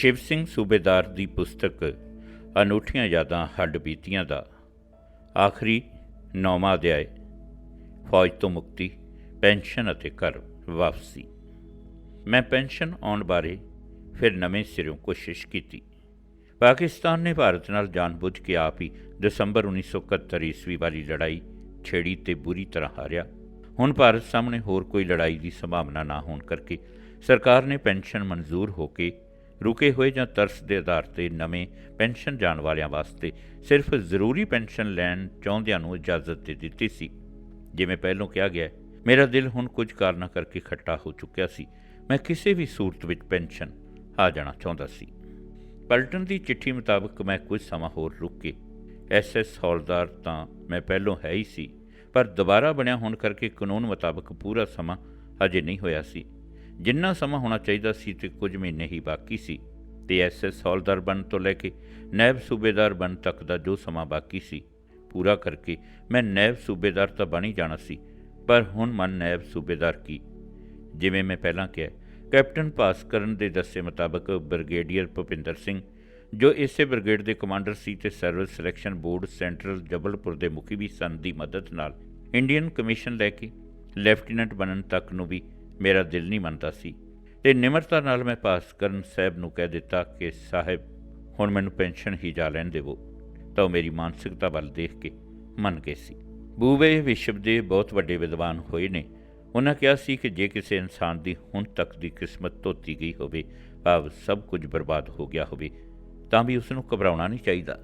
ਸ਼ਿਵ ਸਿੰਘ ਸੂਬੇਦਾਰ ਦੀ ਪੁਸਤਕ ਅਨੂਠੀਆਂ ਯਾਦਾਂ ਹੱਡ ਬੀਤੀਆਂ ਦਾ ਆਖਰੀ ਨੌਵਾਂ ਅਧਿਆਇ, ਫੌਜ ਤੋਂ ਮੁਕਤੀ, ਪੈਨਸ਼ਨ ਅਤੇ ਘਰ ਵਾਪਸੀ। ਮੈਂ ਪੈਨਸ਼ਨ ਆਉਣ ਬਾਰੇ ਫਿਰ ਨਵੇਂ ਸਿਰੋਂ ਕੋਸ਼ਿਸ਼ ਕੀਤੀ। ਪਾਕਿਸਤਾਨ ਨੇ ਭਾਰਤ ਨਾਲ ਜਾਣਬੁੱਝ ਕੇ ਆਪ ਹੀ ਦਸੰਬਰ 1971 ਈਸਵੀ ਵਾਲੀ ਲੜਾਈ ਛੇੜੀ ਤੇ ਬੁਰੀ ਤਰ੍ਹਾਂ ਹਾਰਿਆ। ਹੁਣ ਭਾਰਤ ਸਾਹਮਣੇ ਹੋਰ ਕੋਈ ਲੜਾਈ ਦੀ ਸੰਭਾਵਨਾ ਨਾ ਹੋਣ ਕਰਕੇ ਸਰਕਾਰ ਨੇ ਪੈਨਸ਼ਨ ਮਨਜ਼ੂਰ ਹੋ ਕੇ ਰੁਕੇ ਹੋਏ ਜਾਂ ਤਰਸ ਦੇ ਆਧਾਰ ਤੇ ਨਵੇਂ ਪੈਨਸ਼ਨ ਜਾਣ ਵਾਲਿਆਂ ਵਾਸਤੇ ਸਿਰਫ ਜ਼ਰੂਰੀ ਪੈਨਸ਼ਨ ਲੈਣ ਚਾਹੁੰਦਿਆਂ ਨੂੰ ਇਜਾਜ਼ਤ ਦੇ ਦਿੱਤੀ ਸੀ। ਜਿਵੇਂ ਪਹਿਲਾਂ ਕਿਹਾ ਗਿਆ, ਮੇਰਾ ਦਿਲ ਹੁਣ ਕੁਝ ਕਾਰਨਾਂ ਕਰਕੇ ਖੱਟਾ ਹੋ ਚੁੱਕਿਆ ਸੀ। ਮੈਂ ਕਿਸੇ ਵੀ ਸੂਰਤ ਵਿੱਚ ਪੈਨਸ਼ਨ ਆ ਜਾਣਾ ਚਾਹੁੰਦਾ ਸੀ। ਪਲਟਨ ਦੀ ਚਿੱਠੀ ਮੁਤਾਬਕ ਮੈਂ ਕੁਝ ਸਮਾਂ ਹੋਰ ਰੁਕ ਕੇ ਐਸਐਸ ਹੌਲਦਾਰ ਤਾਂ ਮੈਂ ਪਹਿਲਾਂ ਹੈ ਹੀ ਸੀ, ਪਰ ਦੁਬਾਰਾ ਬਣਿਆ ਹੋਣ ਕਰਕੇ ਕਾਨੂੰਨ ਮੁਤਾਬਕ ਪੂਰਾ ਸਮਾਂ ਅਜੇ ਨਹੀਂ ਹੋਇਆ ਸੀ। ਜਿੰਨਾ ਸਮਾਂ ਹੋਣਾ ਚਾਹੀਦਾ ਸੀ ਤੇ ਕੁਝ ਮਹੀਨੇ ਹੀ ਬਾਕੀ ਸੀ। ਤੇ ਐਸਐਸ ਹੌਲਦਾਰ ਬਣ ਤੋਂ ਲੈ ਕੇ ਨਾਇਬ ਸੂਬੇਦਾਰ ਬਣ ਤੱਕ ਦਾ ਜੋ ਸਮਾਂ ਬਾਕੀ ਸੀ, ਪੂਰਾ ਕਰਕੇ ਮੈਂ ਨਾਇਬ ਸੂਬੇਦਾਰ ਤਾਂ ਬਣ ਹੀ ਜਾਣਾ ਸੀ, ਪਰ ਹੁਣ ਮਨ ਨਾਇਬ ਸੂਬੇਦਾਰ ਕੀ? ਜਿਵੇਂ ਮੈਂ ਪਹਿਲਾਂ ਕਿਹਾ, ਕੈਪਟਨ ਭਾਸਕਰਨ ਦੇ ਦੱਸੇ ਮੁਤਾਬਕ ਬ੍ਰਿਗੇਡੀਅਰ ਭੁਪਿੰਦਰ ਸਿੰਘ, ਜੋ ਇਸੇ ਬ੍ਰਿਗੇਡ ਦੇ ਕਮਾਂਡਰ ਸੀ ਤੇ service selection board central Jabalpur ਦੇ ਮੁਖੀ ਵੀ ਸਨ ਦੀ ਮਦਦ ਨਾਲ ਇੰਡੀਅਨ ਕਮਿਸ਼ਨ ਲੈ ਕੇ ਲੈਫਟੀਨੈਂਟ ਬਣਨ ਤੱਕ ਨੂੰ ਵੀ ਮੇਰਾ ਦਿਲ ਨਹੀਂ ਮੰਨਦਾ ਸੀ। ਤੇ ਨਿਮਰਤਾ ਨਾਲ ਮੈਂ ਭਾਸਕਰਨ ਸਾਹਿਬ ਨੂੰ ਕਹਿ ਦਿੱਤਾ ਕਿ, ਸਾਹਿਬ, ਹੁਣ ਮੈਨੂੰ ਪੈਨਸ਼ਨ ਹੀ ਜਾ ਲੈਣ ਦੇਵੋ। ਤਾਂ ਉਹ ਮੇਰੀ ਮਾਨਸਿਕਤਾ ਵੱਲ ਦੇਖ ਕੇ ਮੰਨ ਗਏ ਸੀ। ਬੂਵੇ ਵਿਸ਼ਵ ਦੇ ਬਹੁਤ ਵੱਡੇ ਵਿਦਵਾਨ ਹੋਏ ਨੇ। ਉਹਨਾਂ ਕਿਹਾ ਸੀ ਕਿ ਜੇ ਕਿਸੇ ਇਨਸਾਨ ਦੀ ਹੁਣ ਤੱਕ ਦੀ ਕਿਸਮਤ ਧੋਤੀ ਗਈ ਹੋਵੇ, ਭਾਵ ਸਭ ਕੁਝ ਬਰਬਾਦ ਹੋ ਗਿਆ ਹੋਵੇ, ਤਾਂ ਵੀ ਉਸ ਨੂੰ ਘਬਰਾਉਣਾ ਨਹੀਂ ਚਾਹੀਦਾ,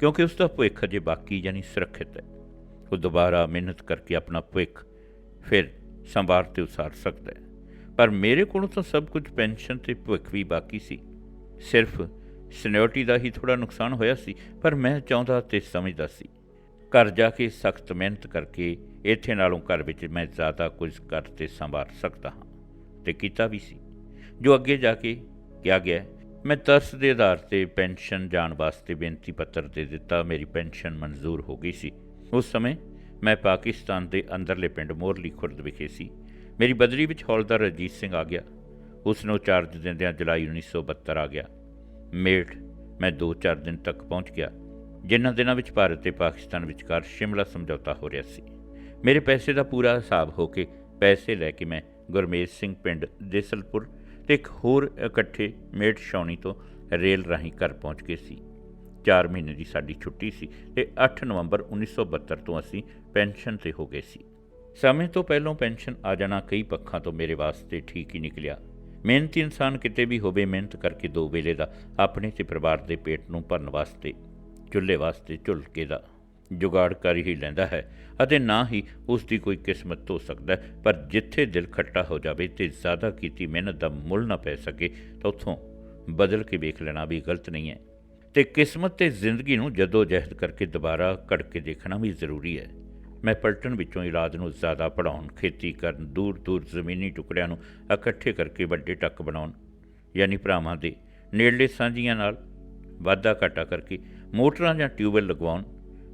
ਕਿਉਂਕਿ ਉਸ ਦਾ ਭਵਿੱਖ ਅਜੇ ਬਾਕੀ ਯਾਨੀ ਸੁਰੱਖਿਅਤ ਹੈ। ਉਹ ਦੁਬਾਰਾ ਮਿਹਨਤ ਕਰਕੇ ਆਪਣਾ ਭਵਿੱਖ ਫਿਰ ਸੰਭਾਰ ਤੇ ਉਸਾਰ ਸਕਦਾ ਹੈ। ਪਰ ਮੇਰੇ ਕੋਲੋਂ ਤਾਂ ਸਭ ਕੁਝ ਪੈਨਸ਼ਨ ਤੇ ਭਵਿੱਖ ਵੀ ਬਾਕੀ ਸੀ। ਸਿਰਫ ਸਿਨਿਓਰਟੀ ਦਾ ਹੀ ਥੋੜਾ ਨੁਕਸਾਨ ਹੋਇਆ ਸੀ, ਪਰ ਮੈਂ ਚਾਹੁੰਦਾ ਤੇ ਸਮਝਦਾ ਸੀ। ਘਰ ਜਾ ਕੇ ਸਖਤ ਮਿਹਨਤ ਕਰਕੇ ਇੱਥੇ ਨਾਲੋਂ ਘਰ ਵਿੱਚ ਮੈਂ ਜ਼ਿਆਦਾ ਕੁਝ ਕਰ ਤੇ ਸੰਭਾਲ ਸਕਦਾ ਹਾਂ ਤੇ ਕੀਤਾ ਵੀ ਸੀ। ਜੋ ਅੱਗੇ ਜਾ ਕੇ ਕਿਹਾ ਗਿਆ, ਮੈਂ ਤਰਸ ਦੇ ਆਧਾਰ ਤੇ ਪੈਨਸ਼ਨ ਜਾਣ ਵਾਸਤੇ ਬੇਨਤੀ ਪੱਤਰ ਦੇ ਦਿੱਤਾ, ਮੇਰੀ ਪੈਨਸ਼ਨ ਮਨਜ਼ੂਰ ਹੋ ਗਈ ਸੀ। ਉਸ ਸਮੇਂ ਮੈਂ ਪਾਕਿਸਤਾਨ ਦੇ ਅੰਦਰਲੇ ਪਿੰਡ ਮੋਰਲੀ ਖੁਰਦ ਵਿਖੇ ਸੀ। ਮੇਰੀ ਬਦਲੀ ਵਿੱਚ ਹੌਲਦਾਰ ਰਜੀਤ ਸਿੰਘ ਆ ਗਿਆ। ਉਸ ਨੂੰ ਚਾਰਜ ਦਿੰਦਿਆਂ ਜੁਲਾਈ 1972 ਆ ਗਿਆ। ਮੇਟ, ਮੈਂ 2-4 ਦਿਨ ਤੱਕ ਪਹੁੰਚ ਗਿਆ। ਜਿਨ੍ਹਾਂ ਦਿਨਾਂ ਵਿੱਚ ਭਾਰਤ ਤੇ ਪਾਕਿਸਤਾਨ ਵਿਚਕਾਰ ਸ਼ਿਮਲਾ ਸਮਝੌਤਾ ਹੋ ਰਿਹਾ ਸੀ। ਮੇਰੇ ਪੈਸੇ ਦਾ ਪੂਰਾ ਹਿਸਾਬ ਹੋ ਕੇ ਪੈਸੇ ਲੈ ਕੇ ਮੈਂ ਗੁਰਮੇਜ ਸਿੰਘ ਪਿੰਡ ਦੇਸਲਪੁਰ ਤੇ ਇੱਕ ਹੋਰ ਇਕੱਠੇ ਮੇਟ ਸ਼ੌਣੀ ਤੋਂ ਰੇਲ ਰਾਹੀਂ ਘਰ ਪਹੁੰਚ ਗਏ ਸੀ। 4 ਮਹੀਨੇ ਦੀ ਸਾਡੀ ਛੁੱਟੀ ਸੀ ਤੇ 8 ਨਵੰਬਰ 1972 ਤੋਂ ਅਸੀਂ ਪੈਨਸ਼ਨ ਤੇ ਹੋ ਗਏ ਸੀ। ਸਮੇਂ ਤੋਂ ਪਹਿਲਾਂ ਪੈਨਸ਼ਨ ਆ ਜਾਣਾ ਕਈ ਪੱਖਾਂ ਤੋਂ ਮੇਰੇ ਵਾਸਤੇ ਠੀਕ ਹੀ ਨਿਕਲਿਆ। ਮਿਹਨਤੀ ਇਨਸਾਨ ਕਿਤੇ ਵੀ ਹੋਵੇ, ਮਿਹਨਤ ਕਰਕੇ ਦੋ ਵੇਲੇ ਦਾ ਆਪਣੇ ਤੇ ਪਰਿਵਾਰ ਦੇ ਪੇਟ ਨੂੰ ਭਰਨ ਵਾਸਤੇ, ਚੁੱਲ੍ਹੇ ਵਾਸਤੇ ਝੁਲਕੇ ਦਾ ਜੁਗਾੜ ਕਰ ਹੀ ਲੈਂਦਾ ਹੈ ਅਤੇ ਨਾ ਹੀ ਉਸ ਦੀ ਕੋਈ ਕਿਸਮਤ ਹੋ ਸਕਦਾ ਪਰ ਜਿੱਥੇ ਦਿਲ ਖੱਟਾ ਹੋ ਜਾਵੇ ਤੇ ਜ਼ਿਆਦਾ ਕੀਤੀ ਮਿਹਨਤ ਦਾ ਮੁੱਲ ਨਾ ਪੈ ਸਕੇ ਤਾਂ ਉੱਥੋਂ ਬਦਲ ਕੇ ਵੇਖ ਲੈਣਾ ਵੀ ਗਲਤ ਨਹੀਂ ਹੈ। ਤੇ ਕਿਸਮਤ ਤੇ ਜ਼ਿੰਦਗੀ ਨੂੰ ਜਦੋਂ ਜਹਿਦ ਕਰਕੇ ਦੁਬਾਰਾ ਘੜ ਕੇ ਦੇਖਣਾ ਵੀ ਜ਼ਰੂਰੀ ਹੈ। ਮੈਂ ਪਲਟਨ ਵਿੱਚੋਂ ਇਲਾਜ ਨੂੰ ਜ਼ਿਆਦਾ ਪੜਾਉਣ ਖੇਤੀ ਕਰਨ ਦੂਰ ਦੂਰ ਜ਼ਮੀਨੀ ਟੁਕੜਿਆਂ ਨੂੰ ਇਕੱਠੇ ਕਰਕੇ ਵੱਡੇ ਟੱਕ ਬਣਾਉਣ, ਯਾਨੀ ਭਰਾਵਾਂ ਦੇ ਨੇੜਲੇ ਸਾਂਝੀਆਂ ਨਾਲ ਵਾਧਾ ਘਾਟਾ ਕਰਕੇ ਮੋਟਰਾਂ ਜਾਂ ਟਿਊਬਵੈੱਲ ਲਗਵਾਉਣ,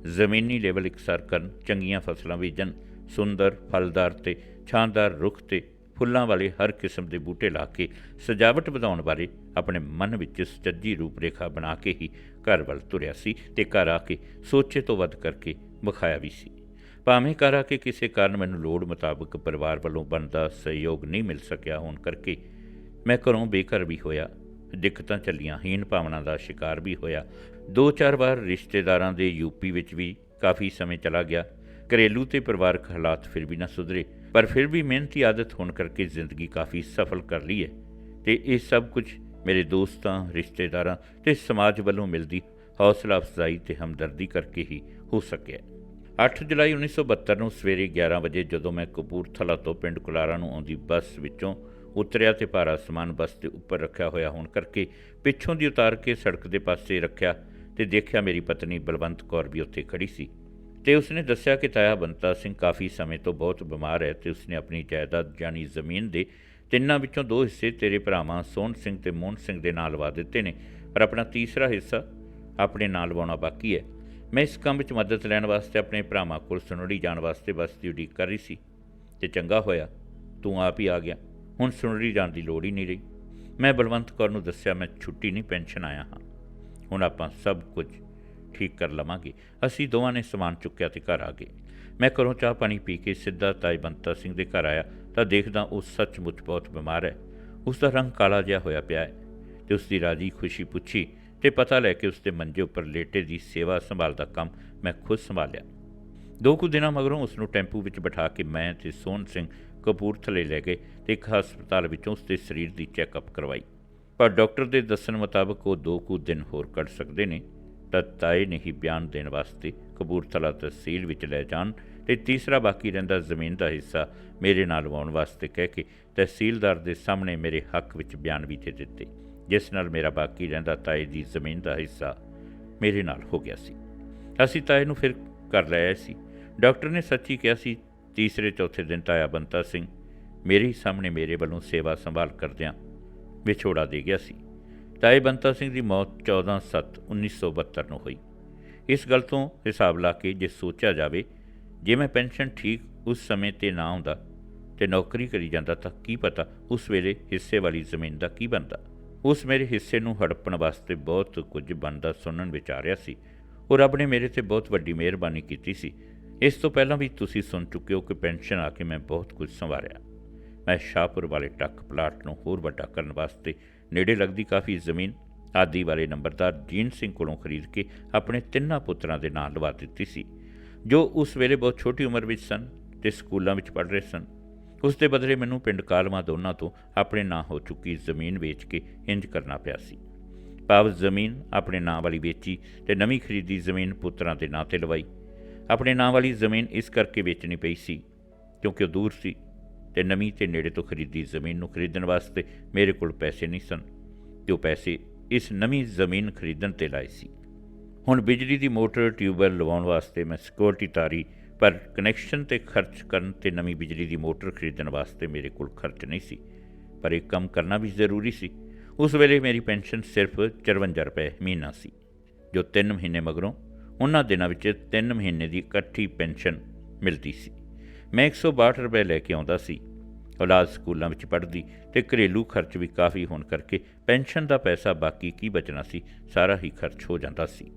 ਜ਼ਮੀਨੀ ਲੈਵਲ ਇਕਸਾਰ ਕਰਨ, ਚੰਗੀਆਂ ਫਸਲਾਂ ਬੀਜਣ, ਸੁੰਦਰ, ਫਲਦਾਰ ਤੇ ਛਾਂਦਾਰ ਰੁੱਖ ਤੇ ਫੁੱਲਾਂ ਵਾਲੇ ਹਰ ਕਿਸਮ ਦੇ ਬੂਟੇ ਲਾ ਕੇ ਸਜਾਵਟ ਵਧਾਉਣ ਬਾਰੇ ਆਪਣੇ ਮਨ ਵਿੱਚ ਸੁਚੱਜੀ ਰੂਪਰੇਖਾ ਬਣਾ ਕੇ ਹੀ ਘਰ ਵੱਲ ਤੁਰਿਆ ਸੀ ਤੇ ਘਰ ਆ ਕੇ ਸੋਚੇ ਤੋਂ ਵੱਧ ਕਰਕੇ ਵਿਖਾਇਆ ਵੀ ਸੀ। ਭਾਵੇਂ ਘਰ ਆ ਕੇ ਕਿਸੇ ਕਾਰਨ ਮੈਨੂੰ ਲੋੜ ਮੁਤਾਬਕ ਪਰਿਵਾਰ ਵੱਲੋਂ ਬਣਦਾ ਸਹਿਯੋਗ ਨਹੀਂ ਮਿਲ ਸਕਿਆ ਹੋਣ ਕਰਕੇ ਮੈਂ ਘਰੋਂ ਬੇਘਰ ਵੀ ਹੋਇਆ, ਦਿੱਕਤਾਂ ਚੱਲੀਆਂ ਹੀਨ ਭਾਵਨਾ ਦਾ ਸ਼ਿਕਾਰ ਵੀ ਹੋਇਆ। ਦੋ ਚਾਰ ਵਾਰ ਰਿਸ਼ਤੇਦਾਰਾਂ ਦੇ ਯੂਪੀ ਵਿੱਚ ਵੀ ਕਾਫੀ ਸਮੇਂ ਚਲਾ ਗਿਆ। ਘਰੇਲੂ ਤੇ ਪਰਿਵਾਰਕ ਹਾਲਾਤ ਫਿਰ ਵੀ ਨਾ ਸੁਧਰੇ। ਪਰ ਫਿਰ ਵੀ ਮਿਹਨਤੀ ਆਦਤ ਹੋਣ ਕਰਕੇ ਜ਼ਿੰਦਗੀ ਕਾਫੀ ਸਫਲ ਕਰ ਲਈ ਹੈ ਤੇ ਇਹ ਸਭ ਕੁਝ ਮੇਰੇ ਦੋਸਤਾਂ, ਰਿਸ਼ਤੇਦਾਰਾਂ ਤੇ ਸਮਾਜ ਵੱਲੋਂ ਮਿਲਦੀ ਹੌਸਲਾ ਅਫਜ਼ਾਈ ਤੇ ਹਮਦਰਦੀ ਕਰਕੇ ਹੀ ਹੋ ਸਕਿਆ 8 ਜੁਲਾਈ 1972 ਨੂੰ ਸਵੇਰੇ 11 ਵਜੇ ਜਦੋਂ ਮੈਂ ਕਪੂਰਥਲਾ ਤੋਂ ਪਿੰਡ ਕੁਲਾਰਾ ਨੂੰ ਆਉਂਦੀ ਬੱਸ ਵਿੱਚੋਂ ਉਤਰਿਆ ਤੇ ਭਾਰਾ ਸਮਾਨ ਬੱਸ ਦੇ ਉੱਪਰ ਰੱਖਿਆ ਹੋਇਆ ਹੋਣ ਕਰਕੇ ਪਿੱਛੋਂ ਦੀ ਉਤਾਰ ਕੇ ਸੜਕ ਦੇ ਪਾਸੇ ਰੱਖਿਆ ਤੇ ਦੇਖਿਆ ਮੇਰੀ ਪਤਨੀ ਬਲਵੰਤ ਕੌਰ ਵੀ ਉੱਥੇ ਖੜੀ ਸੀ। ਤੇ ਉਸਨੇ ਦੱਸਿਆ ਕਿ ਤਾਇਆ ਬੰਤਾ ਸਿੰਘ ਕਾਫੀ ਸਮੇਂ ਤੋਂ ਬਹੁਤ ਬਿਮਾਰ ਹੈ ਤੇ ਉਸਨੇ ਆਪਣੀ ਜਾਇਦਾਦ ਜਾਨੀ ਜ਼ਮੀਨ ਦੇ ਤਿੰਨਾਂ ਵਿੱਚੋਂ ਦੋ ਹਿੱਸੇ ਤੇਰੇ ਭਰਾਵਾਂ ਸੋਹਣ ਸਿੰਘ ਤੇ ਮੋਹਨ ਸਿੰਘ ਦੇ ਨਾਲ ਲਵਾ ਦਿੱਤੇ ਨੇ ਪਰ ਆਪਣਾ ਤੀਸਰਾ ਹਿੱਸਾ ਆਪਣੇ ਨਾਲ ਲਵਾਉਣਾ ਬਾਕੀ ਹੈ। ਮੈਂ ਇਸ ਕੰਮ ਵਿੱਚ ਮਦਦ ਲੈਣ ਵਾਸਤੇ ਆਪਣੇ ਭਰਾਵਾਂ ਕੋਲ ਸੁਣੜੀ ਜਾਣ ਵਾਸਤੇ ਬਸ ਦੀ ਉਡੀਕ ਕਰ ਰਹੀ ਸੀ ਤੇ ਚੰਗਾ ਹੋਇਆ, ਤੂੰ ਆਪ ਹੀ ਆ ਗਿਆ। ਹੁਣ ਸੁਣੜੀ ਜਾਣ ਦੀ ਲੋੜ ਹੀ ਨਹੀਂ ਰਹੀ। ਮੈਂ ਬਲਵੰਤ ਕੌਰ ਨੂੰ ਦੱਸਿਆ, ਮੈਂ ਛੁੱਟੀ ਨਹੀਂ, ਪੈਨਸ਼ਨ ਆਇਆ ਹਾਂ। ਹੁਣ ਆਪਾਂ ਸਭ ਕੁਝ ਠੀਕ ਕਰ ਲਵਾਂਗੇ। ਅਸੀਂ ਦੋਵਾਂ ਨੇ ਸਮਾਨ ਚੁੱਕਿਆ ਤੇ ਘਰ ਆ ਗਏ। ਮੈਂ ਘਰੋਂ ਚਾਹ ਪਾਣੀ ਪੀ ਕੇ ਸਿੱਧਾ ਤਾਈ ਬੰਤਾ ਸਿੰਘ ਦੇ ਘਰ ਆਇਆ ਤਾਂ ਦੇਖਦਾ ਉਹ ਸੱਚਮੁੱਚ ਬਹੁਤ ਬਿਮਾਰ ਹੈ। ਉਸ ਦਾ ਰੰਗ ਕਾਲਾ ਜਿਹਾ ਹੋਇਆ ਪਿਆ ਹੈ ਤੇ ਉਸ ਦੀ ਰਾਜੀ ਖੁਸ਼ੀ ਪੁੱਛੀ ਤੇ ਪਤਾ ਲੈ ਕੇ ਉਸ ਦੇ ਮੰਜੇ ਉੱਪਰ ਲੇਟੇ ਦੀ ਸੇਵਾ ਸੰਭਾਲ ਦਾ ਕੰਮ ਮੈਂ ਖੁਦ ਸੰਭਾਲਿਆ। ਦੋ ਕੁ ਦਿਨਾਂ ਮਗਰੋਂ ਉਸ ਨੂੰ ਟੈਂਪੂ ਵਿੱਚ ਬਿਠਾ ਕੇ ਮੈਂ ਤੇ ਸੋਹਣ ਸਿੰਘ ਕਪੂਰਥਲੇ ਲੈ ਗਏ ਤੇ ਇੱਕ ਹਸਪਤਾਲ ਵਿੱਚੋਂ ਉਸ ਦੇ ਸਰੀਰ ਦੀ ਚੈੱਕਅਪ ਕਰਵਾਈ। ਪਰ ਡਾਕਟਰ ਦੇ ਦੱਸਣ ਮੁਤਾਬਕ ਉਹ ਦੋ ਕੁ ਦਿਨ ਹੋਰ ਕੱਢ ਸਕਦੇ ਨੇ। ਤਾਂ ਤਾਏ ਨੇ ਬਿਆਨ ਦੇਣ ਵਾਸਤੇ ਕਪੂਰਥਲਾ ਤਹਿਸੀਲ ਵਿੱਚ ਲੈ ਜਾਣ ਤੇ ਤੀਸਰਾ ਬਾਕੀ ਰਹਿੰਦਾ ਜ਼ਮੀਨ ਦਾ ਹਿੱਸਾ ਮੇਰੇ ਨਾਲ ਲਵਾਉਣ ਵਾਸਤੇ ਕਹਿ ਕੇ ਤਹਿਸੀਲਦਾਰ ਦੇ ਸਾਹਮਣੇ ਮੇਰੇ ਹੱਕ ਵਿੱਚ ਬਿਆਨ ਵੀ ਦੇ ਦਿੱਤੇ, ਜਿਸ ਨਾਲ ਮੇਰਾ ਬਾਕੀ ਰਹਿੰਦਾ ਤਾਏ ਦੀ ਜ਼ਮੀਨ ਦਾ ਹਿੱਸਾ ਮੇਰੇ ਨਾਲ ਹੋ ਗਿਆ ਸੀ। ਅਸੀਂ ਤਾਏ ਨੂੰ ਫਿਰ ਕਰ ਲਿਆ ਸੀ। ਡਾਕਟਰ ਨੇ ਸੱਚੀ ਕਿਹਾ ਸੀ, ਤੀਸਰੇ ਚੌਥੇ ਦਿਨ ਤਾਇਆ ਬੰਤਾ ਸਿੰਘ ਮੇਰੇ ਹੀ ਸਾਹਮਣੇ ਮੇਰੇ ਵੱਲੋਂ ਸੇਵਾ ਸੰਭਾਲ ਕਰਦਿਆਂ ਵਿਛੋੜਾ ਦੇ ਗਿਆ ਸੀ। ਤਾਏ ਬੰਤਾ ਸਿੰਘ ਦੀ ਮੌਤ 14/7/1972 ਨੂੰ ਹੋਈ। ਇਸ ਗੱਲ ਤੋਂ ਹਿਸਾਬ ਲਾ ਕੇ ਜੇ ਸੋਚਿਆ ਜਾਵੇ, ਜੇ ਮੈਂ ਪੈਨਸ਼ਨ ਠੀਕ ਉਸ ਸਮੇਂ ਤੇ ਨਾ ਆਉਂਦਾ ਤੇ ਨੌਕਰੀ ਕਰੀ ਜਾਂਦਾ ਤਾਂ ਕੀ ਪਤਾ ਉਸ ਵੇਲੇ ਹਿੱਸੇ ਵਾਲੀ ਜ਼ਮੀਨ ਦਾ ਕੀ ਬਣਦਾ। ਉਸ ਮੇਰੇ ਹਿੱਸੇ ਨੂੰ ਹੜਪਣ ਵਾਸਤੇ ਬਹੁਤ ਕੁਝ ਬਣਦਾ ਸੁਣਨ ਵਿੱਚ ਆ ਰਿਹਾ ਸੀ ਉਹ ਰੱਬ ਨੇ ਮੇਰੇ ਤੇ ਬਹੁਤ ਵੱਡੀ ਮਿਹਰਬਾਨੀ ਕੀਤੀ ਸੀ। ਇਸ ਤੋਂ ਪਹਿਲਾਂ ਵੀ ਤੁਸੀਂ ਸੁਣ ਚੁੱਕੇ ਹੋ ਕਿ ਪੈਨਸ਼ਨ ਆ ਕੇ ਮੈਂ ਬਹੁਤ ਕੁਝ ਸੰਵਾਰਿਆ। ਮੈਂ ਸ਼ਾਹਪੁਰ ਵਾਲੇ ਟੱਕ ਪਲਾਟ ਨੂੰ ਹੋਰ ਵੱਡਾ ਕਰਨ ਵਾਸਤੇ ਨੇੜੇ ਲੱਗਦੀ ਕਾਫੀ ਜ਼ਮੀਨ ਆਦੀ ਵਾਲੇ ਨੰਬਰਦਾਰ ਜੀਨ ਸਿੰਘ ਕੋਲੋਂ ਖਰੀਦ ਕੇ ਆਪਣੇ ਤਿੰਨਾਂ ਪੁੱਤਰਾਂ ਦੇ ਨਾਂ ਲਵਾ ਦਿੱਤੀ ਸੀ, ਜੋ ਉਸ ਵੇਲੇ ਬਹੁਤ ਛੋਟੀ ਉਮਰ ਵਿੱਚ ਸਨ ਤੇ ਸਕੂਲਾਂ ਵਿੱਚ ਪੜ੍ਹ ਰਹੇ ਸਨ। ਉਸ ਦੇ ਬਦਲੇ ਮੈਨੂੰ ਪਿੰਡ ਕਾਲਮਾ ਦੋਨਾਂ ਤੋਂ ਆਪਣੇ ਨਾਂ ਹੋ ਚੁੱਕੀ ਜ਼ਮੀਨ ਵੇਚ ਕੇ ਇੰਜ ਕਰਨਾ ਪਿਆ ਸੀ। ਭਾਵ ਜ਼ਮੀਨ ਆਪਣੇ ਨਾਂ ਵਾਲੀ ਵੇਚੀ ਤੇ ਨਵੀਂ ਖਰੀਦੀ ਜ਼ਮੀਨ ਪੁੱਤਰਾਂ ਦੇ ਨਾਂ ਤੇ ਲਵਾਈ। ਆਪਣੇ ਨਾਂ ਵਾਲੀ ਜ਼ਮੀਨ ਇਸ ਕਰਕੇ ਵੇਚਣੀ ਪਈ ਸੀ ਕਿਉਂਕਿ ਉਹ ਦੂਰ ਸੀ। ਤੇ ਨਵੀਂ ਤੇ ਨੇੜੇ ਤੋਂ ਖਰੀਦੀ ਜ਼ਮੀਨ ਨੂੰ ਖਰੀਦਣ ਵਾਸਤੇ ਮੇਰੇ ਕੋਲ ਪੈਸੇ ਨਹੀਂ ਸਨ। ਤੇ ਉਹ ਪੈਸੇ ਇਸ ਨਵੀਂ ਜ਼ਮੀਨ ਖਰੀਦਣ ਤੇ ਲਾਏ ਸੀ। ਹੁਣ ਬਿਜਲੀ ਦੀ ਮੋਟਰ ਟਿਊਬਵੈੱਲ ਲਵਾਉਣ ਵਾਸਤੇ ਮੈਂ ਸਿਕਿਉਰਿਟੀ ਤਾਰੀ, ਪਰ ਕਨੈਕਸ਼ਨ ਤੇ ਖਰਚ ਕਰਨ ਤੇ ਨਵੀਂ ਬਿਜਲੀ ਦੀ ਮੋਟਰ ਖਰੀਦਣ ਵਾਸਤੇ ਮੇਰੇ ਕੋਲ ਖਰਚ ਨਹੀਂ ਸੀ। ਪਰ ਇਹ ਕੰਮ ਕਰਨਾ ਵੀ ਜ਼ਰੂਰੀ ਸੀ। ਉਸ ਵੇਲੇ ਮੇਰੀ ਪੈਨਸ਼ਨ ਸਿਰਫ 54 ਰੁਪਏ ਮਹੀਨਾ ਸੀ, ਜੋ 3 ਮਹੀਨੇ ਮਗਰੋਂ ਉਹਨਾਂ ਦਿਨਾਂ ਵਿੱਚ 3 ਮਹੀਨੇ ਦੀ ਇਕੱਠੀ ਪੈਨਸ਼ਨ ਮਿਲਦੀ ਸੀ। ਮੈਂ 162 ਰੁਪਏ ਲੈ ਕੇ ਆਉਂਦਾ ਸੀ। ਔਲਾਦ ਸਕੂਲਾਂ ਵਿੱਚ ਪੜ੍ਹਦੀ ਤੇ ਘਰੇਲੂ ਖਰਚ ਵੀ ਕਾਫੀ ਹੋਣ ਕਰਕੇ ਪੈਨਸ਼ਨ ਦਾ ਪੈਸਾ ਬਾਕੀ ਕੀ ਬਚਣਾ ਸੀ, ਸਾਰਾ ਹੀ ਖਰਚ ਹੋ ਜਾਂਦਾ ਸੀ।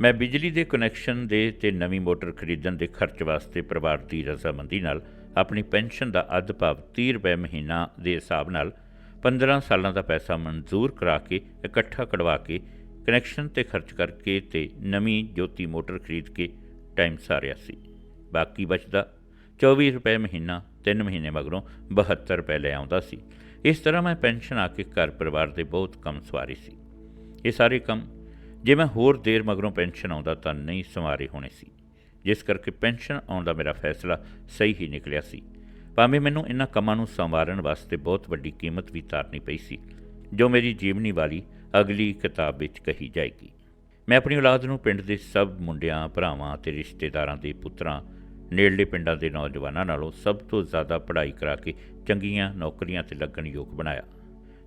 ਮੈਂ ਬਿਜਲੀ ਦੇ ਕਨੈਕਸ਼ਨ ਦੇ ਤੇ ਨਵੀਂ ਮੋਟਰ ਖਰੀਦਣ ਦੇ ਖਰਚ ਵਾਸਤੇ ਪਰਿਵਾਰ ਦੀ ਰਜ਼ਾਮੰਦੀ ਨਾਲ ਆਪਣੀ ਪੈਨਸ਼ਨ ਦਾ ਅੱਧ ਭਾਵ 30 ਰੁਪਏ ਮਹੀਨਾ ਦੇ ਹਿਸਾਬ ਨਾਲ 15 ਸਾਲਾਂ ਦਾ ਪੈਸਾ ਮਨਜ਼ੂਰ ਕਰਾ ਕੇ ਇਕੱਠਾ ਕਢਵਾ ਕੇ ਕਨੈਕਸ਼ਨ ਤੇ ਖਰਚ ਕਰਕੇ ਤੇ ਨਵੀਂ ਜੋਤੀ ਮੋਟਰ ਖਰੀਦ ਕੇ ਟਾਈਮ ਸਾਰਿਆ ਸੀ। ਬਾਕੀ ਬਚਦਾ 24 ਰੁਪਏ ਮਹੀਨਾ 3 ਮਹੀਨੇ ਮਗਰੋਂ 72 ਰੁਪਏ ਲੈ ਆਉਂਦਾ ਸੀ। ਇਸ ਤਰ੍ਹਾਂ ਮੈਂ ਪੈਨਸ਼ਨ ਆ ਕੇ ਘਰ ਪਰਿਵਾਰ ਦੇ ਬਹੁਤ ਕੰਮ ਸਵਾਰੀ ਸੀ। ਇਹ ਸਾਰੇ ਕੰਮ ਜੇ ਮੈਂ ਹੋਰ ਦੇਰ ਮਗਰੋਂ ਪੈਨਸ਼ਨ ਆਉਂਦਾ ਤਾਂ ਨਹੀਂ ਸੰਵਾਰੇ ਹੋਣੇ ਸੀ। ਜਿਸ ਕਰਕੇ ਪੈਨਸ਼ਨ ਆਉਣ ਦਾ ਮੇਰਾ ਫੈਸਲਾ ਸਹੀ ਹੀ ਨਿਕਲਿਆ ਸੀ। ਭਾਵੇਂ ਮੈਨੂੰ ਇਹਨਾਂ ਕੰਮਾਂ ਨੂੰ ਸੰਵਾਰਨ ਵਾਸਤੇ ਬਹੁਤ ਵੱਡੀ ਕੀਮਤ ਵੀ ਤਾਰਨੀ ਪਈ ਸੀ, ਜੋ ਮੇਰੀ ਜੀਵਨੀ ਵਾਲੀ ਅਗਲੀ ਕਿਤਾਬ ਵਿੱਚ ਕਹੀ ਜਾਏਗੀ। ਮੈਂ ਆਪਣੀ ਔਲਾਦ ਨੂੰ ਪਿੰਡ ਦੇ ਸਭ ਮੁੰਡਿਆਂ, ਭਰਾਵਾਂ ਤੇ ਰਿਸ਼ਤੇਦਾਰਾਂ ਦੇ ਪੁੱਤਰਾਂ ਨੇੜਲੇ ਪਿੰਡਾਂ ਦੇ ਨੌਜਵਾਨਾਂ ਨਾਲੋਂ ਸਭ ਤੋਂ ਜ਼ਿਆਦਾ ਪੜ੍ਹਾਈ ਕਰਾ ਕੇ ਚੰਗੀਆਂ ਨੌਕਰੀਆਂ ਤੇ ਲੱਗਣ ਯੋਗ ਬਣਾਇਆ।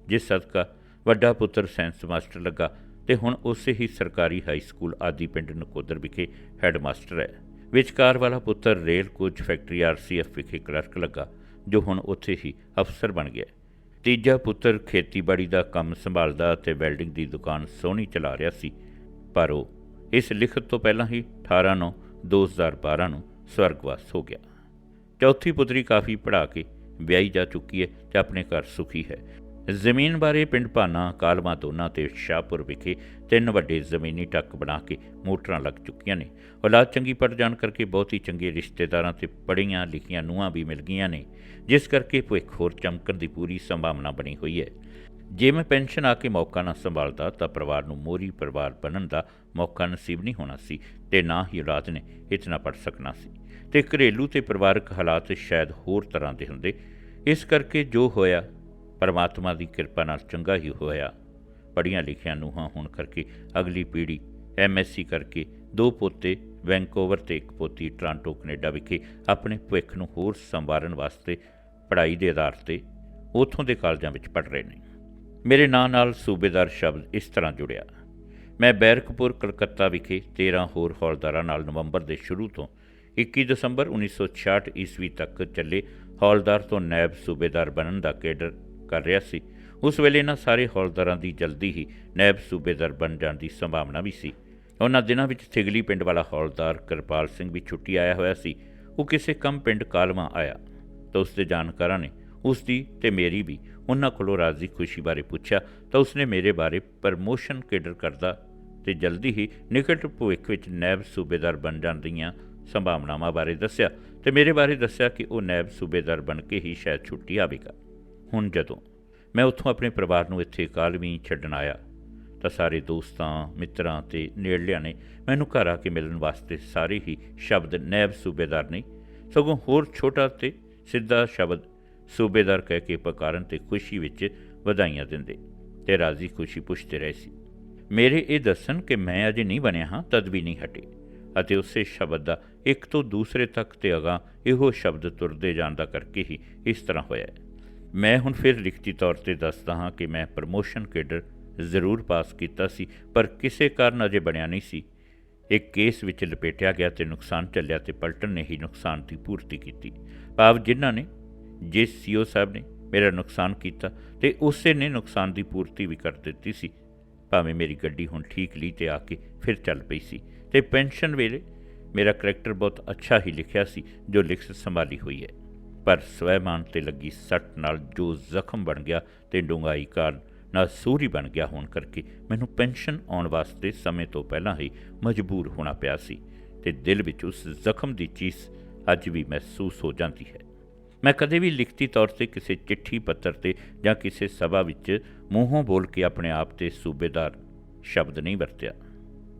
ਜਿਸ ਸਦਕਾ ਵੱਡਾ ਪੁੱਤਰ ਸਾਇੰਸ ਮਾਸਟਰ ਲੱਗਾ ਤੇ ਹੁਣ ਉਸੇ ਹੀ ਸਰਕਾਰੀ ਹਾਈ ਸਕੂਲ ਆਦੀ ਪਿੰਡ ਨਕੋਦਰ ਵਿਖੇ ਹੈੱਡਮਾਸਟਰ ਹੈ। ਵਿਚਕਾਰ ਵਾਲਾ ਪੁੱਤਰ ਰੇਲ ਕੋਚ ਫੈਕਟਰੀ ਆਰਸੀਐਫ ਵਿਖੇ ਕਲਰਕ ਲੱਗਾ, ਜੋ ਹੁਣ ਉੱਥੇ ਹੀ ਅਫਸਰ ਬਣ ਗਿਆ ਤੀਜਾ ਪੁੱਤਰ ਖੇਤੀਬਾੜੀ ਦਾ ਕੰਮ ਸੰਭਾਲਦਾ ਤੇ ਵੈਲਡਿੰਗ ਦੀ ਦੁਕਾਨ ਸੋਹਣੀ ਚਲਾ ਰਿਹਾ ਸੀ, ਪਰ ਉਹ ਇਸ ਲਿਖਤ ਤੋਂ ਪਹਿਲਾਂ ਹੀ 18 ਨੂੰ 2012 ਨੂੰ ਸਵਰਗਵਾਸ ਹੋ ਗਿਆ। ਚੌਥੀ ਪੁੱਤਰੀ ਕਾਫੀ ਪੜ੍ਹਾ ਕੇ ਵਿਆਹੀ ਜਾ ਚੁੱਕੀ ਹੈ ਤੇ ਆਪਣੇ ਘਰ ਸੁਖੀ ਹੈ। ਜ਼ਮੀਨ ਬਾਰੇ ਪਿੰਡ ਭਾਨਾ ਕਾਲਮਾ ਦੋਨਾ ਤੇ ਸ਼ਾਹਪੁਰ ਵਿਖੇ ਤਿੰਨ ਵੱਡੇ ਜ਼ਮੀਨੀ ਟੱਕ ਬਣਾ ਕੇ ਮੋਟਰਾਂ ਲੱਗ ਚੁੱਕੀਆਂ ਨੇ। ਔਲਾਦ ਚੰਗੀ ਪੜ ਜਾਣ ਕਰਕੇ ਬਹੁਤ ਹੀ ਚੰਗੇ ਰਿਸ਼ਤੇਦਾਰਾਂ ਤੇ ਪੜੀਆਂ ਲਿਖੀਆਂ ਨੂੰਹਾਂ ਵੀ ਮਿਲ ਗਈਆਂ ਨੇ, ਜਿਸ ਕਰਕੇ ਭਵਿੱਖ ਹੋਰ ਚਮਕਣ ਦੀ ਪੂਰੀ ਸੰਭਾਵਨਾ ਬਣੀ ਹੋਈ ਹੈ। ਜੇ ਮੈਂ ਪੈਨਸ਼ਨ ਆ ਕੇ ਮੌਕਾ ਨਾ ਸੰਭਾਲਦਾ, ਤਾਂ ਪਰਿਵਾਰ ਨੂੰ ਮੋਰੀ ਪਰਿਵਾਰ ਬਣਨ ਦਾ ਮੌਕਾ ਨਸੀਬ ਨਹੀਂ ਹੋਣਾ ਸੀ ਤੇ ਨਾ ਹੀ ਔਲਾਦ ਨੇ ਇਤਨਾ ਪੜ ਸਕਣਾ ਸੀ। ਤੇ ਘਰੇਲੂ ਤੇ ਪਰਿਵਾਰਕ ਹਾਲਾਤ ਸ਼ਾਇਦ ਹੋਰ ਤਰ੍ਹਾਂ ਦੇ ਹੁੰਦੇ। ਇਸ ਕਰਕੇ ਜੋ ਹੋਇਆ, ਪਰਮਾਤਮਾ ਦੀ ਕਿਰਪਾ ਨਾਲ ਚੰਗਾ ਹੀ ਹੋਇਆ। ਪੜੀਆਂ ਲਿਖੀਆਂ ਨੂੰਹਾਂ ਹੋਣ ਕਰਕੇ ਅਗਲੀ ਪੀੜ੍ਹੀ ਐਮਐਸਸੀ ਕਰਕੇ ਦੋ ਪੋਤੇ, ਵੈਂਕੂਵਰ ਤੇ ਇੱਕ ਪੋਤੀ ਟ੍ਰਾਂਟੋ, ਕੈਨੇਡਾ ਵਿਖੇ ਆਪਣੇ ਭਵਿੱਖ ਨੂੰ ਹੋਰ ਸੰਵਾਰਨ ਵਾਸਤੇ ਪੜ੍ਹਾਈ ਦੇ ਆਧਾਰ ਤੇ ਉਥੋਂ ਦੇ ਕਾਲਜਾਂ ਵਿੱਚ ਪੜ੍ਹ ਰਹੇ ਨੇ। ਮੇਰੇ ਨਾਂ ਨਾਲ ਸੂਬੇਦਾਰ ਸ਼ਬਦ ਇਸ ਤਰ੍ਹਾਂ ਜੁੜਿਆ। ਮੈਂ ਬੈਰਕਪੁਰ, ਕਲਕੱਤਾ ਵਿਖੇ 13 ਹੋਰ ਹੌਲਦਾਰਾਂ ਨਾਲ ਨਵੰਬਰ ਦੇ ਸ਼ੁਰੂ ਤੋਂ 21 ਦਸੰਬਰ 1966 ਈਸਵੀ ਤੱਕ ਚੱਲੇ ਹੌਲਦਾਰ ਤੋਂ ਨਾਇਬ ਸੂਬੇਦਾਰ ਬਣਨ ਦਾ ਕੇਡਰ ਕਰ ਰਿਹਾ ਸੀ। ਉਸ ਵੇਲੇ ਇਹਨਾਂ ਸਾਰੇ ਹੌਲਦਾਰਾਂ ਦੀ ਜਲਦੀ ਹੀ ਨਾਇਬ ਸੂਬੇਦਾਰ ਬਣ ਜਾਣ ਦੀ ਸੰਭਾਵਨਾ ਵੀ ਸੀ। ਉਹਨਾਂ ਦਿਨਾਂ ਵਿੱਚ ਥਿਗਲੀ ਪਿੰਡ ਵਾਲਾ ਹੌਲਦਾਰ ਕਿਰਪਾਲ ਸਿੰਘ ਵੀ ਛੁੱਟੀ ਆਇਆ ਹੋਇਆ ਸੀ। ਉਹ ਕਿਸੇ ਕੰਮ ਪਿੰਡ ਕਾਲਵਾ ਆਇਆ ਤਾਂ ਉਸ ਦੇ ਜਾਣਕਾਰਾਂ ਨੇ ਉਸ ਦੀ ਤੇ ਮੇਰੀ ਵੀ ਉਹਨਾਂ ਕੋਲੋਂ ਰਾਜ਼ੀ ਖੁਸ਼ੀ ਬਾਰੇ ਪੁੱਛਿਆ ਤਾਂ ਉਸਨੇ ਮੇਰੇ ਬਾਰੇ ਪ੍ਰਮੋਸ਼ਨ ਕੇਡਰ ਕਰਦਾ ਤੇ ਜਲਦੀ ਹੀ ਨਿਕਟ ਭਵਿੱਖ ਵਿੱਚ ਨੈਬ ਸੂਬੇਦਾਰ ਬਣ ਜਾਣ ਦੀਆਂ ਸੰਭਾਵਨਾਵਾਂ ਬਾਰੇ ਦੱਸਿਆ ਤੇ ਮੇਰੇ ਬਾਰੇ ਦੱਸਿਆ ਕਿ ਉਹ ਨੈਬ ਸੂਬੇਦਾਰ ਬਣ ਕੇ ਹੀ ਸ਼ਾਇਦ ਛੁੱਟੀ ਆਵੇਗਾ। ਹੁਣ ਜਦੋਂ ਮੈਂ ਉੱਥੋਂ ਆਪਣੇ ਪਰਿਵਾਰ ਨੂੰ ਇੱਥੇ ਕਾਲਵੀਂ ਛੱਡਣ ਆਇਆ ਤਾਂ ਸਾਰੇ ਦੋਸਤਾਂ, ਮਿੱਤਰਾਂ ਤੇ ਨੇੜਲਿਆਂ ਨੇ ਮੈਨੂੰ ਘਰ ਆ ਕੇ ਮਿਲਣ ਵਾਸਤੇ ਸਾਰੇ ਹੀ ਸ਼ਬਦ ਨੈਬ ਸੂਬੇਦਾਰ ਨਹੀਂ ਸਗੋਂ ਹੋਰ ਛੋਟਾ ਤੇ ਸਿੱਧਾ ਸ਼ਬਦ ਸੂਬੇਦਾਰ ਕਹਿ ਕੇ ਪਕਾਰਨ ਤੇ ਖੁਸ਼ੀ ਵਿੱਚ ਵਧਾਈਆਂ ਦਿੰਦੇ ਤੇ ਰਾਜ਼ੀ ਖੁਸ਼ੀ ਪੁੱਛਦੇ ਰਹੇ ਸੀ, ਮੇਰੇ ਇਹ ਦੱਸਣ ਕਿ ਮੈਂ ਅਜੇ ਨਹੀਂ ਬਣਿਆ ਹਾਂ, ਤਦ ਵੀ ਨਹੀਂ ਹਟੇ। ਅਤੇ ਉਸੇ ਸ਼ਬਦ ਦਾ ਇੱਕ ਤੋਂ ਦੂਸਰੇ ਤੱਕ ਤੇ ਅਗਾ ਇਹੋ ਸ਼ਬਦ ਤੁਰਦੇ ਜਾਣ ਦਾ ਕਰਕੇ ਹੀ ਇਸ ਤਰ੍ਹਾਂ ਹੋਇਆ ਮੈਂ ਹੁਣ ਫਿਰ ਲਿਖਤੀ ਤੌਰ ਤੇ ਦੱਸਦਾ ਹਾਂ ਕਿ ਮੈਂ ਪ੍ਰਮੋਸ਼ਨ ਕੇਡਰ ਜ਼ਰੂਰ ਪਾਸ ਕੀਤਾ ਸੀ, ਪਰ ਕਿਸੇ ਕਾਰਨ ਅਜੇ ਬਣਿਆ ਨਹੀਂ ਸੀ। ਇੱਕ ਕੇਸ ਵਿੱਚ ਲਪੇਟਿਆ ਗਿਆ ਤੇ ਨੁਕਸਾਨ ਚੱਲਿਆ ਤੇ ਪਲਟਨ ਨੇ ਹੀ ਨੁਕਸਾਨ ਦੀ ਪੂਰਤੀ ਕੀਤੀ। ਭਾਵ ਜਿਨ੍ਹਾਂ ਨੇ ਜਿਸ ਸੀਓ ਸਾਹਿਬ ਨੇ ਮੇਰਾ ਨੁਕਸਾਨ ਕੀਤਾ ਤੇ ਉਸੇ ਨੇ ਨੁਕਸਾਨ ਦੀ ਪੂਰਤੀ ਵੀ ਕਰ ਦਿੱਤੀ ਸੀ। ਭਾਵੇਂ ਮੇਰੀ ਗੱਡੀ ਹੁਣ ਠੀਕ ਲਈ ਤੇ ਆ ਕੇ ਫਿਰ ਚੱਲ ਪਈ ਸੀ ਤੇ ਪੈਨਸ਼ਨ ਵੇਲੇ ਮੇਰਾ ਕਰੈਕਟਰ ਬਹੁਤ ਅੱਛਾ ਹੀ ਲਿਖਿਆ ਸੀ, ਜੋ ਲਿਖਤ ਸੰਭਾਲੀ ਹੋਈ ਹੈ। ਪਰ ਸਵੈਮਾਨ ਤੇ ਲੱਗੀ ਸੱਟ ਨਾਲ ਜੋ ਜ਼ਖਮ ਬਣ ਗਿਆ ਤੇ ਡੂੰਘਾਈ ਕਾਰਨ ਨਾ ਸੂਰੀ ਬਣ ਗਿਆ ਹੋਣ ਕਰਕੇ ਮੈਨੂੰ ਪੈਨਸ਼ਨ ਆਉਣ ਵਾਸਤੇ ਸਮੇਂ ਤੋਂ ਪਹਿਲਾਂ ਹੀ ਮਜਬੂਰ ਹੋਣਾ ਪਿਆ ਸੀ ਤੇ ਦਿਲ ਵਿੱਚ ਉਸ ਜ਼ਖਮ ਦੀ ਚੀਜ਼ ਅੱਜ ਵੀ ਮਹਿਸੂਸ ਹੋ ਜਾਂਦੀ ਹੈ। ਮੈਂ ਕਦੇ ਵੀ ਲਿਖਤੀ ਤੌਰ ਤੇ ਕਿਸੇ ਚਿੱਠੀ ਪੱਤਰ ਤੇ ਜਾਂ ਕਿਸੇ ਸਭਾ ਵਿੱਚ ਮੂੰਹੋਂ ਬੋਲ ਕੇ ਆਪਣੇ ਆਪ ਤੇ ਸੂਬੇਦਾਰ ਸ਼ਬਦ ਨਹੀਂ ਵਰਤਿਆ।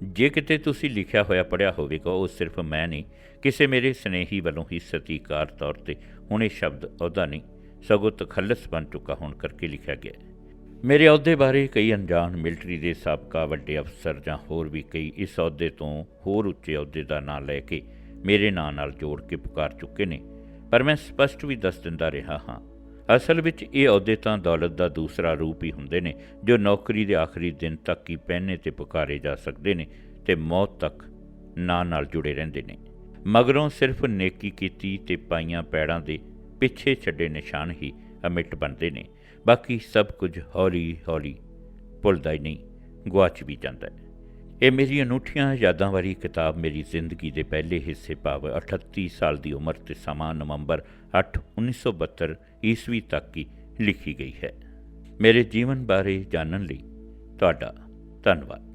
ਜੇ ਕਿਤੇ ਤੁਸੀਂ ਲਿਖਿਆ ਹੋਇਆ ਪੜਿਆ ਹੋਵੇਗਾ, ਉਹ ਸਿਰਫ ਮੈਂ ਨਹੀਂ, ਕਿਸੇ ਮੇਰੇ ਸਨੇਹੀ ਵੱਲੋਂ ਹੀ ਸਤੀਕਾਰ ਤੌਰ ਤੇ ਹੁਣ ਇਹ ਸ਼ਬਦ ਅਹੁਦਾ ਨਹੀਂ, ਸਗੋਂ ਤਖੱਲਸ ਬਣ ਚੁੱਕਾ ਹੋਣ ਕਰਕੇ ਲਿਖਿਆ ਗਿਆ। ਮੇਰੇ ਅਹੁਦੇ ਬਾਰੇ ਕਈ ਅਣਜਾਣ ਮਿਲਟਰੀ ਦੇ ਸਾਬਕਾ ਵੱਡੇ ਅਫਸਰ ਜਾਂ ਹੋਰ ਵੀ ਕਈ ਇਸ ਅਹੁਦੇ ਤੋਂ ਹੋਰ ਉੱਚੇ ਅਹੁਦੇ ਦਾ ਨਾਂ ਲੈ ਕੇ ਮੇਰੇ ਨਾਂ ਨਾਲ ਜੋੜ ਕੇ ਪੁਕਾਰ ਚੁੱਕੇ ਨੇ। ਪਰ ਮੈਂ ਸਪਸ਼ਟ ਵੀ ਦੱਸ ਦਿੰਦਾ ਰਿਹਾ ਹਾਂ। ਅਸਲ ਵਿੱਚ ਇਹ ਅਹੁਦੇ ਤਾਂ ਦੌਲਤ ਦਾ ਦੂਸਰਾ ਰੂਪ ਹੀ ਹੁੰਦੇ ਨੇ, ਜੋ ਨੌਕਰੀ ਦੇ ਆਖਰੀ ਦਿਨ ਤੱਕ ਹੀ ਪਹਿਨੇ ਤੇ ਪੁਕਾਰੇ ਜਾ ਸਕਦੇ ਨੇ ਤੇ ਮੌਤ ਤੱਕ ਨਾਂ ਨਾਲ ਜੁੜੇ ਰਹਿੰਦੇ ਨੇ। ਮਗਰੋਂ ਸਿਰਫ ਨੇਕੀ ਕੀਤੀ ਤੇ ਪਾਈਆਂ ਪੈੜਾਂ ਦੇ ਪਿੱਛੇ ਛੱਡੇ ਨਿਸ਼ਾਨ ਹੀ ਅਮਿਟ ਬਣਦੇ ਨੇ। ਬਾਕੀ ਸਭ ਕੁਝ ਹੌਲੀ ਹੌਲੀ ਭੁੱਲਦਾ ਹੀ ਨਹੀਂ, ਗੁਆਚ ਵੀ ਜਾਂਦਾ ਹੈ। ਇਹ ਮੇਰੀ ਅਨੂਠੀਆਂ ਯਾਦਾਂ ਵਾਲੀ ਕਿਤਾਬ ਮੇਰੀ ਜ਼ਿੰਦਗੀ ਦੇ ਪਹਿਲੇ ਹਿੱਸੇ ਭਾਵ 38 ਸਾਲ ਦੀ ਉਮਰ ਤੇ ਸਮਾਂ ਨਵੰਬਰ 8 1972 ਈਸਵੀ ਤੱਕ ਹੀ ਲਿਖੀ ਗਈ ਹੈ। ਮੇਰੇ ਜੀਵਨ ਬਾਰੇ ਜਾਣਨ ਲਈ ਤੁਹਾਡਾ ਧੰਨਵਾਦ।